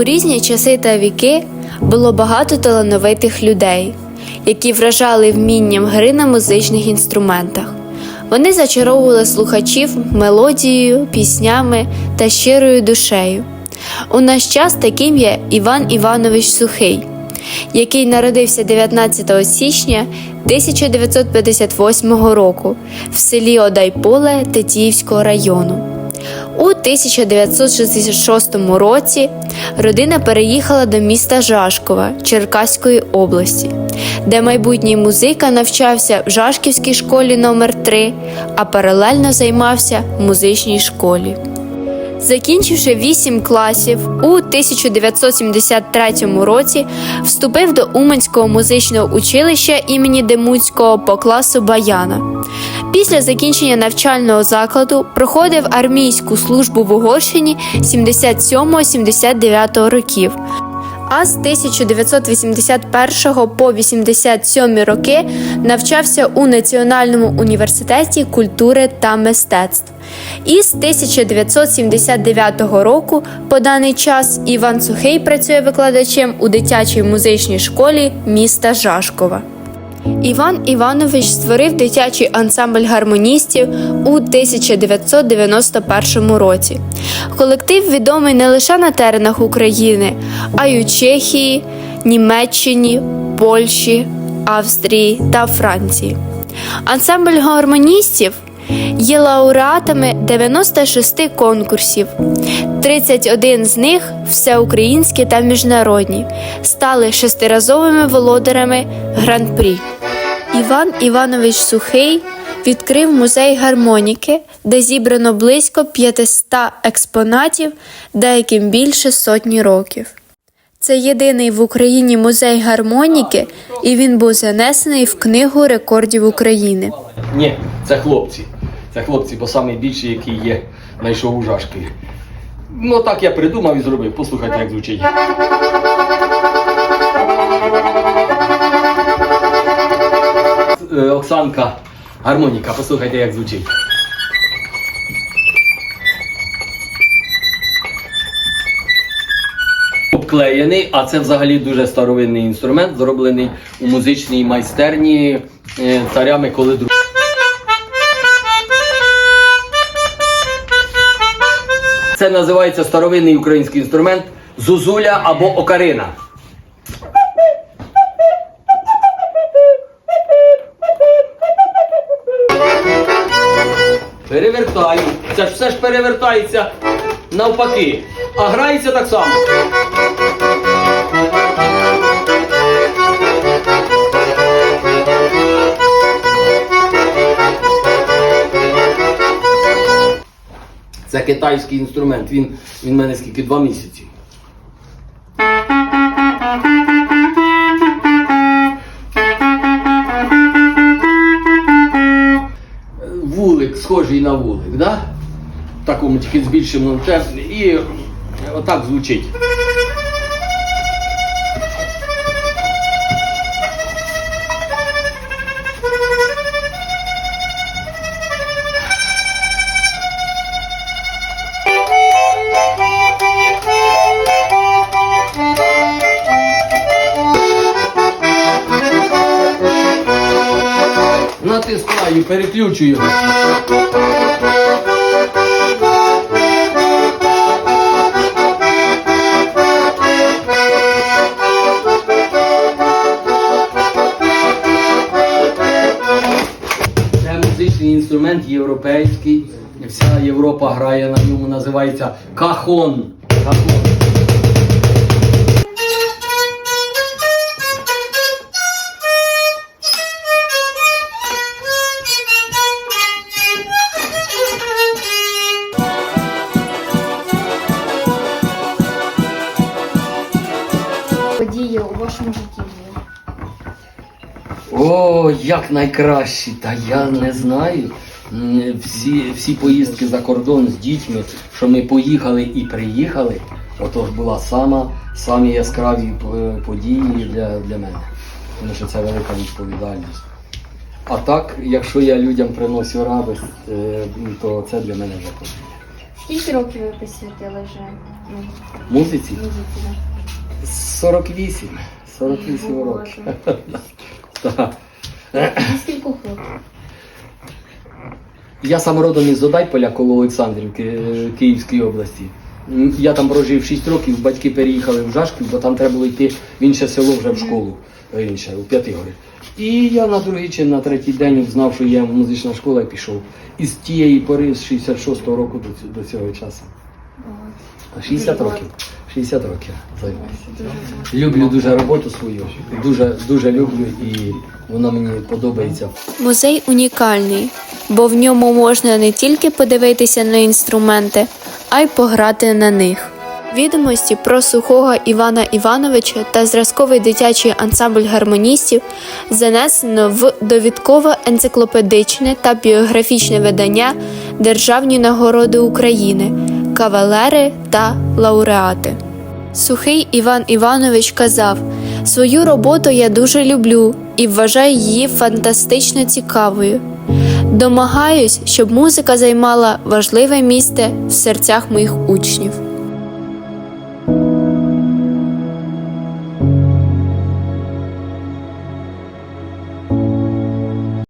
У різні часи та віки було багато талановитих людей, які вражали вмінням гри на музичних інструментах. Вони зачаровували слухачів мелодією, піснями та щирою душею. У наш час таким є Іван Іванович Сухий, який народився 19 січня 1958 року в селі Одайполе Тетіївського району. У 1966 році родина переїхала до міста Жашкова Черкаської області, де майбутній музика навчався в Жашківській школі номер 3 а паралельно займався в музичній школі. Закінчивши 8 класів, у 1973 році вступив до Уманського музичного училища імені Демуцького по класу Баяна. Після закінчення навчального закладу проходив армійську службу в Угорщині 77-79 років. А з 1981 по 87 роки навчався у Національному університеті культури та мистецтв. І з 1979 року по даний час Іван Сухий працює викладачем у дитячій музичній школі міста Жашкова. Іван Іванович створив дитячий ансамбль гармоністів у 1991 році. Колектив відомий не лише на теренах України, а й у Чехії, Німеччині, Польщі, Австрії та Франції. Ансамбль гармоністів є лауреатами 96 конкурсів. 31 з них всеукраїнські та міжнародні, стали шестиразовими володарями гран-прі. Іван Іванович Сухий відкрив музей гармоніки, де зібрано близько 500 експонатів, деяким більше сотні років. Це єдиний в Україні музей гармоніки, і він був занесений в Книгу рекордів України. Ні, це хлопці. Це хлопці, бо найбільший, який є, знайшов у Жашкові. Ну так я придумав і зробив. Послухайте, як звучить. Е, Оксанка, гармоніка, послухайте, як звучить. Обклеєний, а це взагалі дуже старовинний інструмент, зроблений у музичній майстерні е, царя Миколи II. Це називається старовинний український інструмент зузуля або окарина. Перевертаю. Це ж все ж перевертається навпаки. А грається так само. Це китайський інструмент. Він, він мене скільки два місяці. Вулик, схожий на вулик, да? Такому тільки з більшим темпі. І отак звучить. Натискаю, переключую. Це музичний інструмент європейський. Вся Європа грає на ньому, називається кахон. Кахон. Події у вашому житті були? О, як найкращі, та я не знаю. Всі, всі поїздки за кордон з дітьми, що ми поїхали і приїхали, отож була сама, самі яскраві е, події для, для мене. Тому що це велика відповідальність. А так, якщо я людям приношу радість, е, то це для мене вже подія. Скільки років ви присвятили вже Музиці музиці? 48. 48 Боже. років. Так. Років? Я сам родом із Одайполя коло Олександрівки е, Київської області. Я там прожив 6 років, батьки переїхали в Жашків, бо там треба було йти в інше село вже в школу, е, інше, у П'ятигорі. І я на другий чи на третій день знав, що є музична школа і пішов. І з тієї пори, з 66-го року до, цього часу. 60 років. 60 років займаюся. Люблю дуже роботу свою, дуже, дуже люблю і вона мені подобається. Музей унікальний, бо в ньому можна не тільки подивитися на інструменти, а й пограти на них. Відомості про сухого Івана Івановича та зразковий дитячий ансамбль гармоністів занесено в довідкове енциклопедичне та біографічне видання Державні нагороди України, кавалери та лауреати. Сухий Іван Іванович казав: свою роботу я дуже люблю і вважаю її фантастично цікавою. Домагаюсь, щоб музика займала важливе місце в серцях моїх учнів.